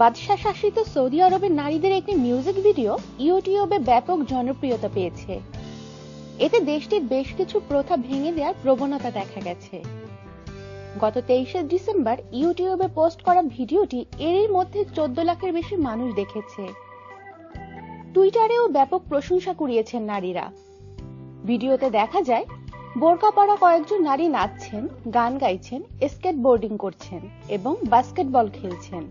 বাদশাহ শাসিত সৌদি আরবের নারীদের একটি মিউজিক ভিডিও ইউটিউবে ব্যাপক জনপ্রিয়তা পেয়েছে। এতে দেশটির বেশ কিছু প্রথা ভেঙে দেওয়ার প্রবণতা দেখা গেছে। গত তেইশে ডিসেম্বর ইউটিউবে পোস্ট করা ভিডিওটি এরই মধ্যে চোদ্দ লাখের বেশি মানুষ দেখেছে। টুইটারেও ব্যাপক প্রশংসা কুড়িয়েছেন নারীরা। ভিডিওতে দেখা যায় বোরকা পরা কয়েকজন নারী নাচছেন, গান গাইছেন, স্কেটবোর্ডিং করছেন এবং বাস্কেটবল খেলছেন।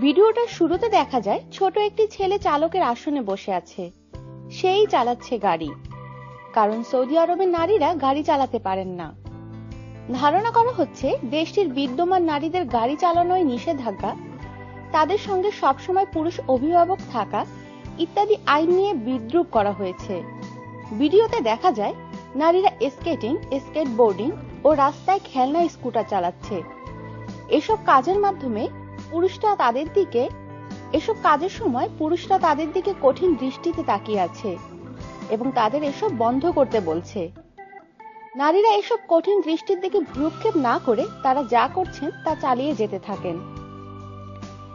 ভিডিওটার শুরুতে দেখা যায় ছোট একটি ছেলে চালকের আসনে বসে আছে। সেই চালাচ্ছে গাড়ি। কারণ সৌদি আরবের নারীরা গাড়ি চালাতে পারেন না। ধারণা করা হচ্ছে, দেশটির বিদ্যমান নারীদের গাড়ি চালানোয় নিষেধাজ্ঞা, তাদের সঙ্গে সবসময় পুরুষ অভিভাবক থাকা ইত্যাদি আইন নিয়ে বিদ্রুপ করা হয়েছে। ভিডিওতে দেখা যায়, নারীরা স্কেটিং, স্কেটবোর্ডিং ও রাস্তায় খেলনা স্কুটার চালাচ্ছে। এসব কাজের মাধ্যমে পুরুষরা তাদের দিকে, এসব কাজের সময় পুরুষরা তাদের দিকে কঠিন দৃষ্টিতে তাকিয়ে আছে এবং তাদের এসব বন্ধ করতে বলছে। নারীরা এসব কঠিন দৃষ্টির দিকে ভ্রুক্ষেপ না করে তারা যা করছেন তা চালিয়ে যেতে থাকেন।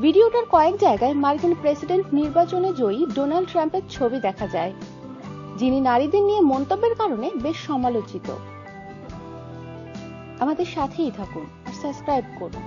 ভিডিওটার কয়েক জায়গায় মার্কিন প্রেসিডেন্ট নির্বাচনে জয়ী ডোনাল্ড ট্রাম্পের ছবি দেখা যায়, যিনি নারীদের নিয়ে মন্তব্যের কারণে বেশ সমালোচিত। আমাদের সাথেই থাকুন আর সাবস্ক্রাইব করুন।